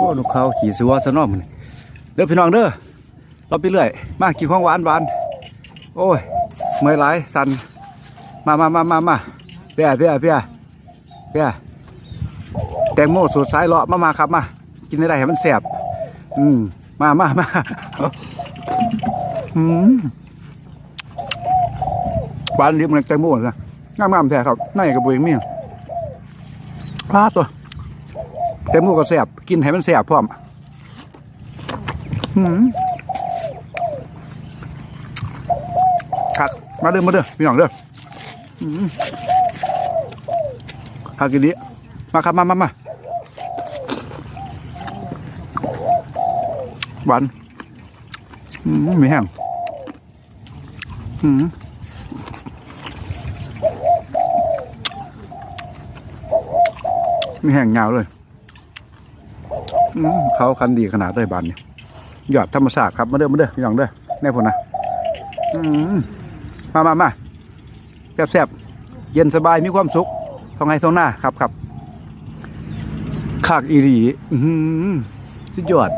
อ้ลูกเขาขี่สัวซะเน้อมันเด้อพี่น้องเด้อเราไปเรื่อย มากินของหวานหวานโอ้ยเมื่อยหลายสันมามามามามาเพียเพียเพียเพียแตงโมสูตรสายเลาะมามาครับมา กินได้ให้มันแสบอืมมามามาอืมหวานริบเหมือนแตงโมนะงามๆแท้ครับในกระบุงมีพลาดตัว แตงโมก็แสบกินให้มันแสบพร้อมหืมครับมาเด้อมาเด้อพี่น้องเด้อหืมหากินดีมาครับมามามาหวานอืมมีแห้งอืมมีแห้งยาวเลย เขาคันดีขนาดได้บานนี่ยอดธรรมศาสตร์ครับมาเด้อมาเด้อพี่น้องเด้อแน่พอนะมามามาแซ่บแซ่บเย็นสบายมีความสุขท้องไห้ท้องหน้าครับครับขากอีรีสุดยอด